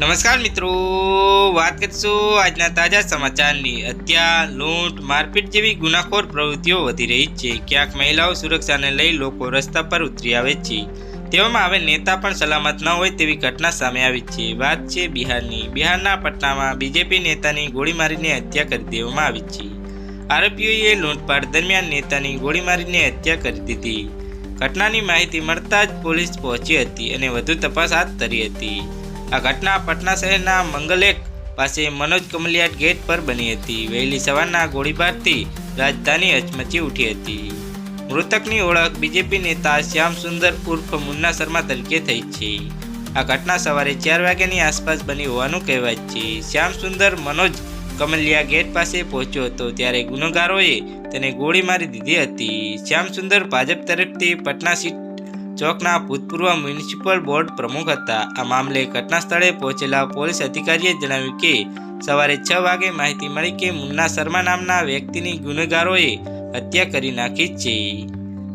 નમસ્કાર મિત્રો, વાત કરીશું આજના તાજા સમાચારની. હત્યા લૂંટ, મારપીટ જેવી ગુનાખોર પ્રવૃત્તિઓ વધી રહી છે. ક્યાંક મહિલાઓ સુરક્ષાને લઈ લોકો રસ્તા પર ઉતરી આવે છે. તેવામાં હવે નેતા પણ સલામત ન હોય તેવી ઘટના સામે આવી છે. વાત છે બિહારની. બિહારના પટનામાં બીજેપી નેતાની ગોળી મારીને હત્યા કરી દેવામાં આવી છે. આરોપીઓએ લૂંટપાટ દરમિયાન નેતાની ગોળી મારીને હત્યા કરી દીધી. ઘટનાની માહિતી મળતા જ પોલીસ પહોંચી હતી અને વધુ તપાસ હાથ ધરી હતી. આ ઘટના પટના શહેરના મંગલેક પાસે મનોજ કમલિયાટ ગેટ પર બની હતી. વહેલી સવારના ગોળીબારથી રાજધાની હચમચી ઉઠી હતી. મૃતકની ઓળખ બીજેપી નેતા શ્યામ સુંદર ઉર્ફ મુન્ના શર્મા તરીકે થઈ છે. આ ઘટના સવારે ચાર વાગ્યાની આસપાસ બની હોવાનું કહેવાય છે. શ્યામ સુંદર મનોજ કમલિયા ગેટ પાસે પહોંચ્યો હતો ત્યારે ગુનેગારોએ તેને ગોળી મારી દીધી હતી. શ્યામ સુંદર ભાજપ તરફથી પટના સીટ ચોકના ભૂતપૂર્વ મ્યુનિસિપલ બોર્ડ પ્રમુખ હતા. આ મામલે ઘટના સ્થળે પહોંચેલા પોલીસ અધિકારીએ જણાવ્યું કે, સવારે છ વાગે માહિતી મળી કે મુન્ના શર્મા નામના વ્યક્તિની ગુનેગારોએ હત્યા કરી નાખી છે.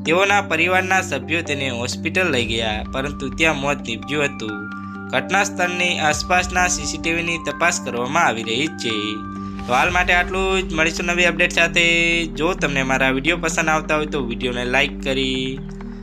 તેઓના પરિવારના સભ્યો તેને હોસ્પિટલ લઈ ગયા, પરંતુ ત્યાં મોત નીપજ્યું હતું. ઘટના સ્થળની આસપાસના સીસીટીવીની તપાસ કરવામાં આવી રહી છે. તો હાલ માટે આટલું જ. મળીશું નવી અપડેટ સાથે. જો તમને મારા વીડિયો પસંદ આવતા હોય તો વિડીયોને લાઇક કરી